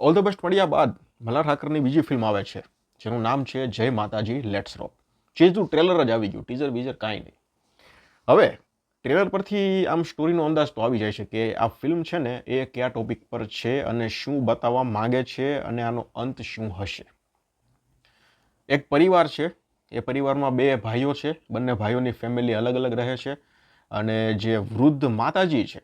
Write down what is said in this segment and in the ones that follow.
All the best મળ્યા બાદ મલ્હાર ઠાકરની બીજી ફિલ્મ આવે છે, જેનું નામ છે જય માતાજી લેટ્સ રોક ચીજનું ટ્રેલર જ આવી ગયું ટીઝર બીજર કાંઈ નહીં. હવે ટ્રેલર પરથી આમ સ્ટોરીનો અંદાજ તો આવી જાય છે કે આ ફિલ્મ છે ને, એ કયા ટોપિક પર છે અને શું બતાવવા માગે છે અને આનો અંત શું હશે? એક પરિવાર છે, એ પરિવારમાં બે ભાઈઓ છે, બંને ભાઈઓની ફેમિલી અલગ અલગ રહે છે અને જે વૃદ્ધ માતાજી છે,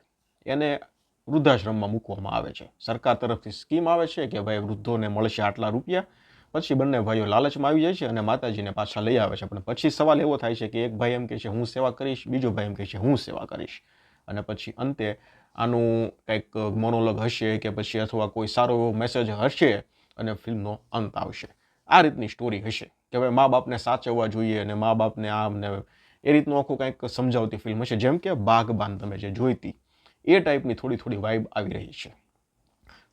એને વૃદ્ધાશ્રમમાં મૂકવામાં આવે છે. સરકાર તરફથી સ્કીમ આવે છે કે ભાઈ વૃદ્ધોને મળશે આટલા રૂપિયા. પછી બંને ભાઈઓ લાલચમાં આવી જાય છે અને માતાજીને પાછા લઈ આવે છે. પણ પછી સવાલ એવો થાય છે કે એક ભાઈ એમ કહે છે, હું સેવા કરીશ. બીજો ભાઈ એમ કહે છે, હું સેવા કરીશ. અને પછી અંતે આનું કંઈક મોનોલોગ હશે કે પછી અથવા કોઈ સારો એવો મેસેજ હશે અને ફિલ્મનો અંત આવશે. આ રીતની સ્ટોરી હશે. કે ભાઈ મા બાપને સાચવવા જોઈએ અને મા બાપને આમને એ રીતનું આખું કંઈક સમજાવતી ફિલ્મ હશે. જેમ કે બાગબાન તમે જે જોઈતી એ ટાઈપની થોડી થોડી વાઇબ આવી રહી છે.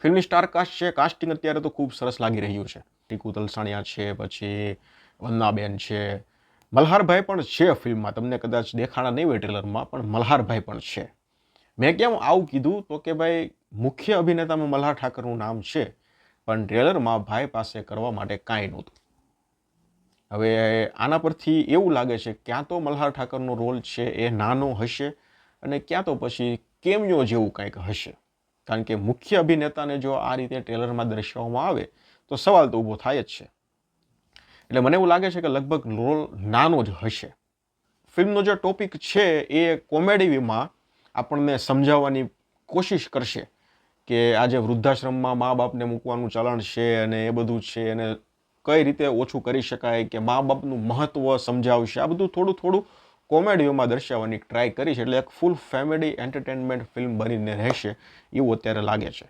ફિલ્મની સ્ટાર કાસ્ટ છે કાસ્ટિંગ અત્યારે તો ખૂબ સરસ લાગી રહ્યું છે. ટીકુ તલસાણિયા છે, પછી વંદનાબેન છે. મલ્હારભાઈ પણ છે ફિલ્મમાં, તમને કદાચ દેખાણા નહીં હોય ટ્રેલરમાં પણ મલ્હારભાઈ પણ છે. મેં કેમ આવું કીધું? તો કે ભાઈ, મુખ્ય અભિનેતામાં મલ્હાર ઠાકરનું નામ છે, પણ ટ્રેલરમાં ભાઈ પાસે કરવા માટે કાંઈ નહોતું. હવે આના પરથી એવું લાગે છે, ક્યાં તો મલ્હાર ઠાકરનો રોલ છે, એ નાનો હશે, અને ક્યાં તો પછી કેમિયો જેવું કંઈક હશે? કારણ કે મુખ્ય અભિનેતાને જો આ રીતે ટ્રેલરમાં દર્શાવવામાં આવે, તો સવાલ તો ઊભો થાય જ છે. એટલે મને એવું લાગે છે કે લગભગ રોલ નાનો જ હશે. ફિલ્મનો જે ટોપિક છે, એ કોમેડીમાં આપણને સમજાવવાની કોશિશ કરશે કે આજે વૃદ્ધાશ્રમમાં મા બાપને મૂકવાનું ચલણ છે અને એ બધું છે અને કઈ રીતે ઓછું કરી શકાય કે મા બાપનું મહત્ત્વ સમજાવશે. આ બધું થોડું થોડું કોમેડીઓમાં દર્શાવવાની ટ્રાય કરી છે, એટલે એક ફૂલ ફેમિલી એન્ટરટેનમેન્ટ ફિલ્મ બનીને રહેશે એવું અત્યારે લાગે છે.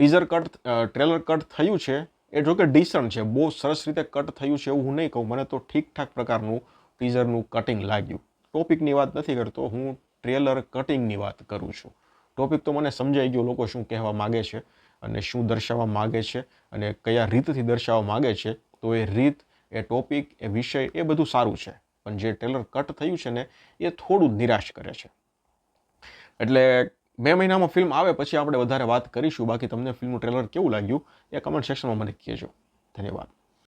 ટીઝર કટ ટ્રેલર કટ થયું છે, એ જોકે ડિસન્ટ છે, બહુ સરસ રીતે કટ થયું છે એવું હું નહીં કહું, મને તો ઠીકઠાક પ્રકારનું ટીઝરનું કટિંગ લાગ્યું. ટોપિકની વાત નથી કરતો, હું ટ્રેલર કટિંગની વાત કરું છું. ટોપિક તો મને સમજાઈ ગયો, લોકો શું કહેવા માગે છે અને શું દર્શાવવા માગે છે અને કયા રીતથી દર્શાવવા માગે છે, તો એ રીત, એ ટોપિક એ વિષય એ બધું સારું છે. પણ જે ટ્રેલર કટ થયું છે ને, એ થોડું નિરાશ કરે છે. એટલે બે મહિનામાં ફિલ્મ આવે પછી આપણે વધારે વાત કરીશું. બાકી તમને ફિલ્મનું ટ્રેલર કેવું લાગ્યું, એ કમેન્ટ સેક્શનમાં મને કહેજો. ધન્યવાદ.